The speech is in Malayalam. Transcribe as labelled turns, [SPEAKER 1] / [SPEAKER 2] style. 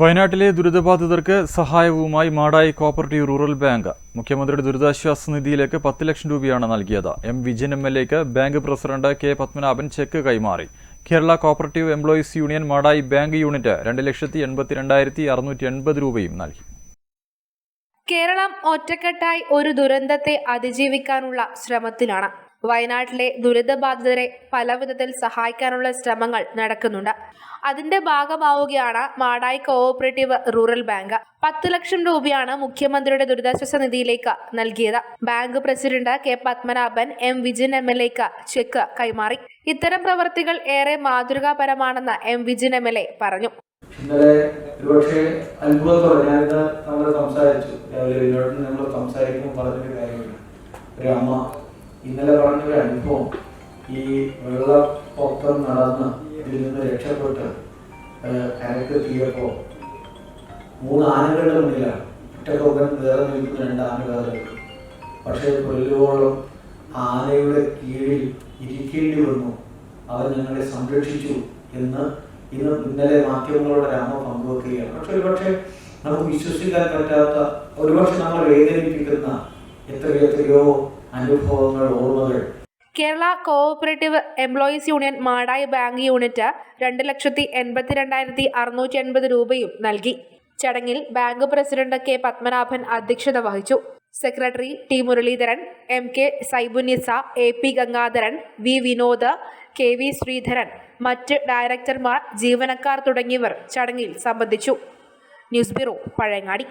[SPEAKER 1] വയനാട്ടിലെ ദുരിതബാധിതർക്ക് സഹായവുമായി മാടായി കോപ്പറേറ്റീവ് റൂറൽ ബാങ്ക് മുഖ്യമന്ത്രിയുടെ ദുരിതാശ്വാസ നിധിയിലേക്ക് പത്ത് ലക്ഷം രൂപയാണ് നൽകിയത്. എം വിജയൻ എം എൽ എക്ക് bank president K Padmanabhan cheque കൈമാറി. Kerala cooperative employees union Madayi bank unit രണ്ട് ലക്ഷത്തി എൺപത്തി രണ്ടായിരത്തി അറുന്നൂറ്റി എൺപത് രൂപയും നൽകി.
[SPEAKER 2] കേരളം ഒറ്റക്കെട്ടായി ഒരു ദുരന്തത്തെ അതിജീവിക്കാനുള്ള ശ്രമത്തിലാണ്. വയനാട്ടിലെ ദുരിതബാധിതരെ പലവിധത്തിൽ സഹായിക്കാനുള്ള ശ്രമങ്ങൾ നടക്കുന്നുണ്ട്. അതിന്റെ ഭാഗമാവുകയാണ് മാടായി കോഓപ്പറേറ്റീവ് റൂറൽ ബാങ്ക് പത്ത് ലക്ഷം രൂപയാണ് മുഖ്യമന്ത്രിയുടെ ദുരിതാശ്വാസ നിധിയിലേക്ക് നൽകിയത്. Bank president K Padmanabhan M Vijin M L എക്ക് ചെക്ക് കൈമാറി. ഇത്തരം പ്രവർത്തികൾ ഏറെ മാതൃകാപരമാണെന്ന് M Vijin M L A പറഞ്ഞു.
[SPEAKER 3] ഇന്നലെ നമ്മൾ ഒരു അമ്മ ഇന്നലെ പറഞ്ഞൊരു അനുഭവം. ഈ വെള്ളപ്പൊക്കം നടന്ന് ഇതിൽ നിന്ന് രക്ഷപ്പെട്ട് കരക്കെത്തിയപ്പോൾ മൂന്ന് ആനകളുടെ മുന്നിലാണ് ഒറ്റക്കൊക്കൻ വേറെ നിൽക്കുന്ന രണ്ട് ആനകാലുകൾ പക്ഷേ കൊല്ലുവോളം ആനയുടെ കീഴിൽ ഇരിക്കേണ്ടി വന്നു. അവൻ ഞങ്ങളെ സംരക്ഷിച്ചു എന്ന് ഇന്ന് ഇന്നലെ മാധ്യമങ്ങളോട് രാമ പങ്കുവെക്കുകയാണ്. പക്ഷെ ഒരുപക്ഷെ നമുക്ക് വിശ്വസിക്കാൻ പറ്റാത്ത ഒരുപക്ഷെ നമ്മൾ വേദനിപ്പിക്കുന്ന എത്രയോ എത്രയോ അനുഭവങ്ങൾ ഓർമ്മകൾ.
[SPEAKER 2] Kerala cooperative employees union Madayi bank unit രണ്ട് ലക്ഷത്തി എൺപത്തിരണ്ടായിരത്തി അറുന്നൂറ്റി എൺപത് രൂപയും നൽകി. ചടങ്ങിൽ ബാങ്ക് പ്രസിഡന്റ് കെ പത്മനാഭൻ അധ്യക്ഷത വഹിച്ചു. Secretary T Muralidharan M K Saibunisa A P Gangadharan V Vinod K V Sreedharan മറ്റ് ഡയറക്ടർമാർ ജീവനക്കാർ തുടങ്ങിയവർ ചടങ്ങിൽ സംബന്ധിച്ചു. News bureau Pazhayangadi.